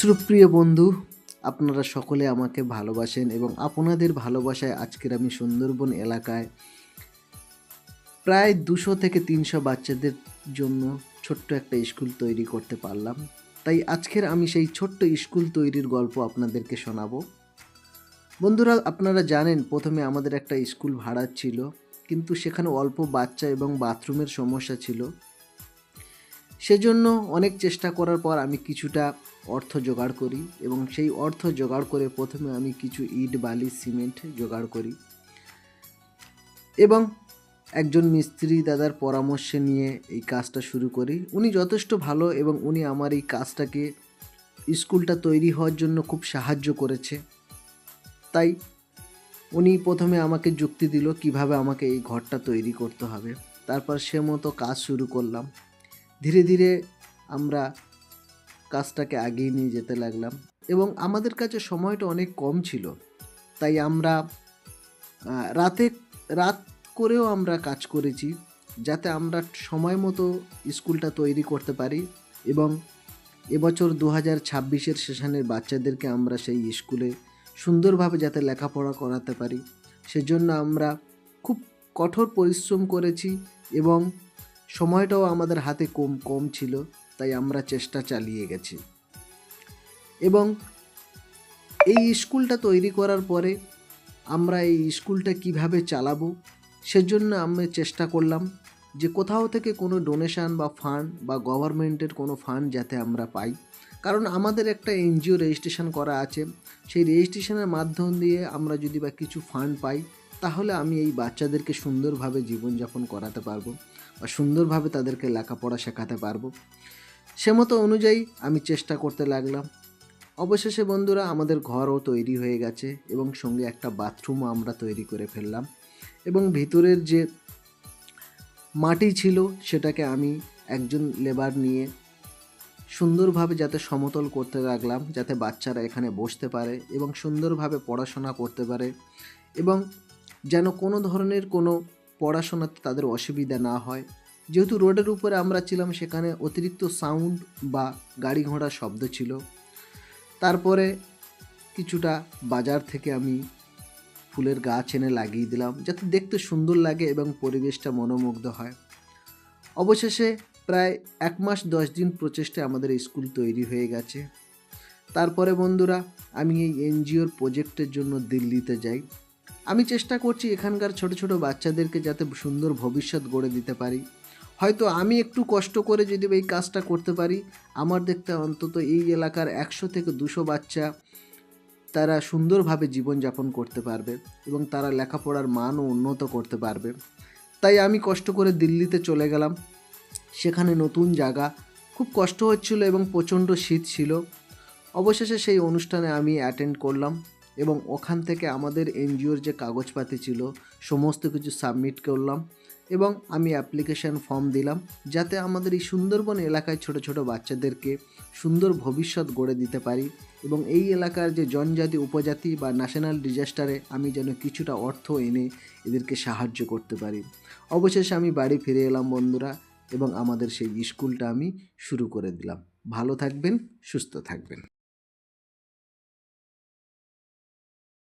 সুপ্রিয় বন্ধু, আপনারা সকলে আমাকে ভালোবাসেন এবং আপনাদের ভালোবাসায় আজকের আমি সুন্দরবন এলাকায় প্রায় দুশো থেকে তিনশো বাচ্চাদের জন্য ছোট্ট একটা স্কুল তৈরি করতে পারলাম। তাই আজকের আমি সেই ছোট্ট স্কুল তৈরির গল্প আপনাদেরকে শোনাবো। বন্ধুরা, আপনারা জানেন প্রথমে আমাদের একটা স্কুল ভাড়া ছিল, কিন্তু সেখানে অল্প বাচ্চা এবং বাথরুমের সমস্যা ছিল। সেজন্য অনেক চেষ্টা করার পর আমি কিছুটা অর্থ জোগাড় করি এবং সেই অর্থ জোগাড় করে প্রথমে আমি কিছু ইট, বালি, সিমেন্ট জোগাড় করি এবং একজন মিস্ত্রি দাদার পরামর্শে নিয়ে এই কাজটা শুরু করি। উনি যথেষ্ট ভালো এবং উনি আমার এই কাজটাকে স্কুলটা তৈরি হওয়ার জন্য খুব সাহায্য করেছে। তাই উনি প্রথমে আমাকে যুক্তি দিল কীভাবে আমাকে এই ঘরটা তৈরি করতে হবে। তারপর সে মতো কাজ শুরু করলাম। ধীরে ধীরে আমরা কাজটাকে আগিয়ে নিয়ে যেতে লাগলাম। এবং আমাদের কাছে সময়টা অনেক কম ছিল। তাই আমরা রাতে, রাত করেও আমরা কাজ করেছি যাতে আমরা সময় মতো স্কুলটা তৈরি করতে পারি এবং এবছর দু হাজার ছাব্বিশের সেশনের বাচ্চাদেরকে আমরা সেই স্কুলে সুন্দরভাবে যাতে লেখাপড়া করাতে পারি। সেজন্য আমরা খুব কঠোর পরিশ্রম করেছি এবং সময়টাও আমাদের হাতে কম কম ছিল, তাই আমরা চেষ্টা চালিয়ে গেছি। এবং এই স্কুলটা তৈরি করার পরে আমরা এই স্কুলটা কীভাবে চালাবো, সেজন্য আমি চেষ্টা করলাম যে কোথাও থেকে কোনো ডোনেশন বা ফান্ড বা গভর্নমেন্টের কোনো ফান্ড যাতে আমরা পাই। কারণ আমাদের একটা এনজিও রেজিস্ট্রেশন করা আছে, সেই রেজিস্ট্রেশনের মাধ্যম দিয়ে আমরা যদি বা কিছু ফান্ড পাই তাহলে আমি এই বাচ্চাদেরকে সুন্দরভাবে জীবনযাপন করাতে পারব বা সুন্দরভাবে তাদেরকে লেখাপড়া শেখাতে পারব। সে মতো অনুযায়ী আমি চেষ্টা করতে লাগলাম। অবশেষে বন্ধুরা আমাদের ঘরও তৈরি হয়ে গেছে এবং সঙ্গে একটা বাথরুমও আমরা তৈরি করে ফেললাম এবং ভিতরের যে মাটি ছিল সেটাকে আমি একজন লেবার নিয়ে সুন্দরভাবে যাতে সমতল করতে লাগলাম, যাতে বাচ্চারা এখানে বসতে পারে এবং সুন্দরভাবে পড়াশোনা করতে পারে এবং যেন কোনো ধরনের কোনো পড়াশোনাতে তাদের অসুবিধা না হয়। যেহেতু রোডের উপরে আমরা ছিলাম, সেখানে অতিরিক্ত সাউন্ড বা গাড়ি ঘোড়ার শব্দ ছিল। তারপরে কিছুটা বাজার থেকে আমি ফুলের গাছ এনে লাগিয়ে দিলাম, যাতে দেখতে সুন্দর লাগে এবং পরিবেশটা মনোমুগ্ধ হয়। অবশেষে প্রায় এক মাস দশ দিন প্রচেষ্টায় আমাদের স্কুল তৈরি হয়ে গেছে। তারপরে বন্ধুরা, আমি এই এনজিওর প্রজেক্টের জন্য দিল্লিতে যাই। আমি চেষ্টা করছি এখানকার ছোট ছোট বাচ্চাদেরকে যাতে সুন্দর ভবিষ্যৎ গড়ে দিতে পারি। হয়তো আমি একটু কষ্ট করে যদি এই কাজটা করতে পারি, আমার দেখতে অন্তত এই এলাকার একশো থেকে দুশো বাচ্চা তারা সুন্দরভাবে জীবনযাপন করতে পারবে এবং তারা লেখাপড়ার মানও উন্নত করতে পারবে। তাই আমি কষ্ট করে দিল্লিতে চলে গেলাম। সেখানে নতুন জায়গা। খুব কষ্ট হচ্ছিল এবং প্রচণ্ড শীত ছিল। অবশেষে সেই অনুষ্ঠানে আমি অ্যাটেন্ড করলাম। এবং ওখান থেকে আমাদের এনজিওর যে কাগজপাতি ছিল, সমস্ত কিছু সাবমিট করলাম এবং আমি অ্যাপ্লিকেশন ফর্ম দিলাম যাতে আমাদের এই সুন্দরবন এলাকায় ছোট ছোট বাচ্চাদেরকে সুন্দর ভবিষ্যৎ গড়ে দিতে পারি এবং এই এলাকার যে জনজাতি, উপজাতি বা ন্যাশনাল ডিজাস্টারে আমি যেন কিছুটা অর্থ এনে এদেরকে সাহায্য করতে পারি। অবশেষে আমি বাড়ি ফিরে এলাম বন্ধুরা এবং আমাদের সেই স্কুলটা আমি শুরু করে দিলাম। ভালো থাকবেন, সুস্থ থাকবেন।